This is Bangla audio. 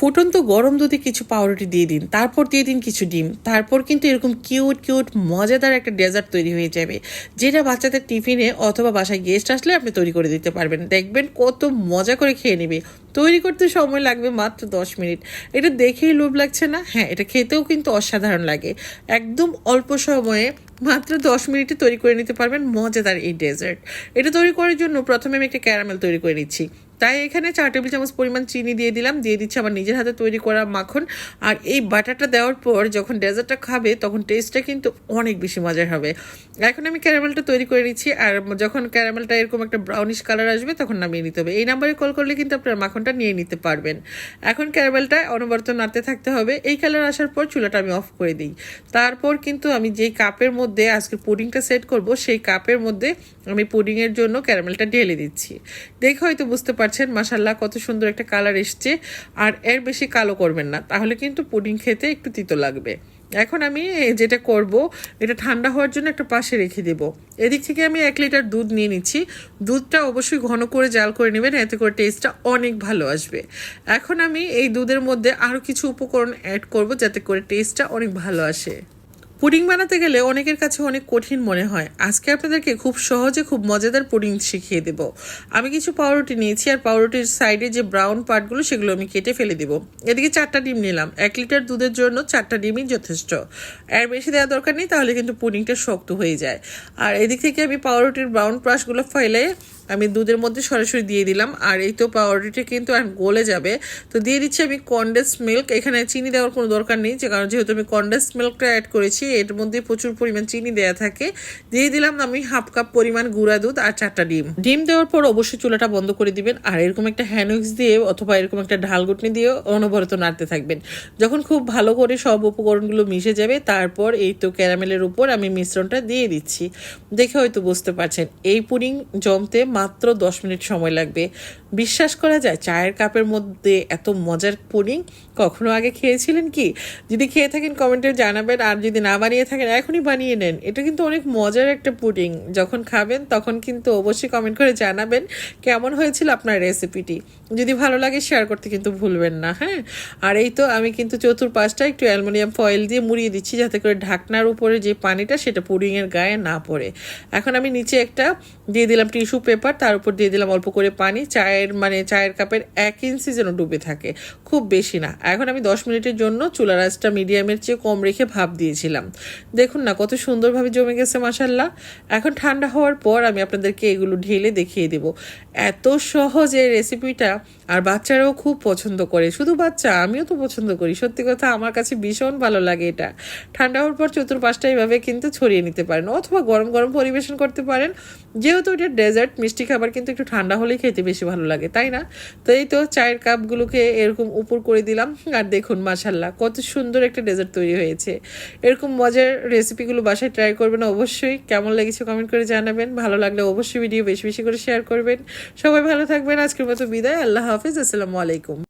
ফুটন্ত গরম দুধে কিছু পাউরুটি দিয়ে দিন, তারপর দিয়ে দিন কিছু ডিম, তারপর কিন্তু এরকম কিউট কিউট মজাদার একটা ডেজার্ট তৈরি হয়ে যাবে, যেটা বাচ্চাদের টিফিনে অথবা বাসায় গেস্ট আসলে আপনি তৈরি করে দিতে পারবেন। দেখবেন কত মজা করে খেয়ে নেবে। তৈরি করতে সময় লাগবে মাত্র দশ মিনিট। এটা দেখেই লোভ লাগছে না? হ্যাঁ এটা খেতেও কিন্তু অসাধারণ লাগে। একদম অল্প সময়ে মাত্র দশ মিনিটে তৈরি করে নিতে পারবেন মজাদার এই ডেজার্ট এটা তৈরি করার জন্য প্রথমে আমি একটা ক্যারামেল তৈরি করে নিচ্ছি। তাই এখানে চার টেবিল চামচ পরিমাণ চিনি দিয়ে দিলাম, দিয়ে দিচ্ছি আমার নিজের হাতে তৈরি করা মাখন। আর এই বাটারটা দেওয়ার পর যখন ডেজার্টটা খাবে, তখন টেস্টটা কিন্তু অনেক বেশি মজার হবে। এখন আমি ক্যারামেলটা তৈরি করে নিচ্ছি, আর যখন ক্যারামেলটা এরকম একটা ব্রাউনিশ কালার আসবে, তখন নামিয়ে নিতে হবে। এই নাম্বারে কল করলে কিন্তু আপনার মাখনটা নিয়ে নিতে পারবেন। এখন ক্যারামেলটা অনবরত নাড়তে থাকতে হবে। এই কালার আসার পর চুলাটা আমি অফ করে দিই। তারপর কিন্তু আমি যেই কাপের মধ্যে আজকে পুডিংটা সেট করব, সেই কাপের মধ্যে আমি পুডিংয়ের জন্য ক্যারামেলটা ঢেলে দিচ্ছি। দেখে হয়তো বুঝতে পারছেন মাসাল্লাহ কত সুন্দর একটা কালার এসছে। আর এর বেশি কালো করবেন না, তাহলে কিন্তু পুডিং খেতে একটু তিতো লাগবে। এখন আমি যেটা করব, এটা ঠান্ডা হওয়ার জন্য একটা পাশে রেখে দেব। এদিক থেকে আমি এক লিটার দুধ নিয়ে নিচ্ছি। দুধটা অবশ্যই ঘন করে জাল করে নেবেন, এতে করে টেস্টটা অনেক ভালো আসবে। এখন আমি এই দুধের মধ্যে আরও কিছু উপকরণ অ্যাড করব, যাতে করে টেস্টটা অনেক ভালো আসে। পুডিং বানাতে গেলে অনেকের কাছে অনেক কঠিন মনে হয়। আজকে আপনাদেরকে খুব সহজে খুব মজাদার পুডিং শিখিয়ে দেব। আমি কিছু পাউরুটি নিয়েছি আর পাউরুটির সাইডে যে ব্রাউন পার্টগুলো সেগুলো আমি কেটে ফেলে দেবো। এদিকে চারটা ডিম নিলাম। এক লিটার দুধের জন্য চারটা ডিমই যথেষ্ট। এর বেশি দেওয়া দরকার নেই, তাহলে কিন্তু পুডিংটা শক্ত হয়ে যায়। আর এদিক থেকে আমি পাউরুটির ব্রাউন ব্রাশগুলো ফেলে আমি দুধের মধ্যে সরাসরি দিয়ে দিলাম। আর এই তো পাউরুটিটা কিন্তু আর গলে যাবে। তো দিয়ে দিচ্ছি আমি কন্ডেন্স মিল্ক এখানে চিনি দেওয়ার কোনো দরকার নেই, যে কারণ যেহেতু আমি কন্ডেন্স মিল্কটা অ্যাড করেছি, এর মধ্যে প্রচুর পরিমাণ চিনি দেওয়া থাকে। দিয়ে দিলাম আমি হাফ কাপ পরিমাণ গুঁড়া দুধ আর চারটা ডিম। ডিম দেওয়ার পর অবশ্যই চুলাটা বন্ধ করে দিবেন। আর এরকম একটা হ্যান্ডউইক্স দিয়ে অথবা এরকম একটা ঢাল গুটনি দিয়ে অনবরত নাড়তে থাকবেন। যখন খুব ভালো করে সব উপকরণগুলো মিশে যাবে, তারপর এই তো ক্যারামেলের উপর আমি মিশ্রণটা দিয়ে দিচ্ছি। দেখে হয়তো বুঝতে পারছেন। এই পুডিং জমতে মাত্র দশ মিনিট সময় লাগবে। বিশ্বাস করা যায়, চায়ের কাপের মধ্যে এত মজার পুডিং কখনো আগে খেয়েছিলেন কি? যদি খেয়ে থাকেন কমেন্টে জানাবেন। আর যদি না বানিয়ে থাকেন, এখনই বানিয়ে নেন। এটা কিন্তু অনেক মজার একটা পুডিং। যখন খাবেন, তখন কিন্তু অবশ্যই কমেন্ট করে জানাবেন কেমন হয়েছিল আপনার রেসিপিটি যদি ভালো লাগে শেয়ার করতে কিন্তু ভুলবেন না হ্যাঁ? আর এই তো আমি কিন্তু চতুর্পাশটা একটু অ্যালুমিনিয়াম ফয়েল দিয়ে মুড়িয়ে দিচ্ছি যাতে করে ঢাকনার উপরে যে পানিটা, সেটা পুডিংয়ের গায়ে না পড়ে। এখন আমি নিচে একটা দিয়ে দিলাম টিস্যু পেপার তার উপর দিয়ে দিলাম অল্প করে পানি। চায়ের মানে চায়ের কাপের এক ইঞ্চি যেন ডুবে থাকে। খুব বেশি না। এখন আমি দশ মিনিটের জন্য চুলা রাসটা মিডিয়ামের চেয়ে কম রেখে ভাপ দিয়েছিলাম। দেখুন না, কত সুন্দরভাবে জমে গেছে মাসাল্লাহ এখন ঠান্ডা হওয়ার পর আমি আপনাদেরকে এগুলো ঢেলে দেখিয়ে দেব। এত সহজ এই রেসিপিটা, আর বাচ্চারাও খুব পছন্দ করে। শুধু বাচ্চা, আমিও তো পছন্দ করি। সত্যি কথা, আমার কাছে ভীষণ ভালো লাগে এটা। ঠান্ডা হওয়ার পর চতুর্পাশটা এইভাবে কিন্তু ছড়িয়ে নিতে পারেন, অথবা গরম গরম পরিবেশন করতে পারেন। যেহেতু এটা ডেজার্ট মিষ্টি খাবার কিন্তু একটু ঠান্ডা হলেই খেতে বেশি ভালো লাগে, তাই না? তো এই তো চায়ের কাপগুলোকে এরকম উপর করে দিলাম। আর দেখুন মাশাল্লাহ কত সুন্দর একটা ডেজার্ট তৈরি হয়েছে। এরকম মজার রেসিপিগুলো বাসায় ট্রাই করবেন অবশ্যই। কেমন লেগেছে কমেন্ট করে জানাবেন। ভালো লাগলে অবশ্যই ভিডিও বেশি বেশি করে শেয়ার করবেন। সবাই ভালো থাকবেন। আজকের মতো বিদায়। আল্লাহ হাফিজ। আসসালামু আলাইকুম।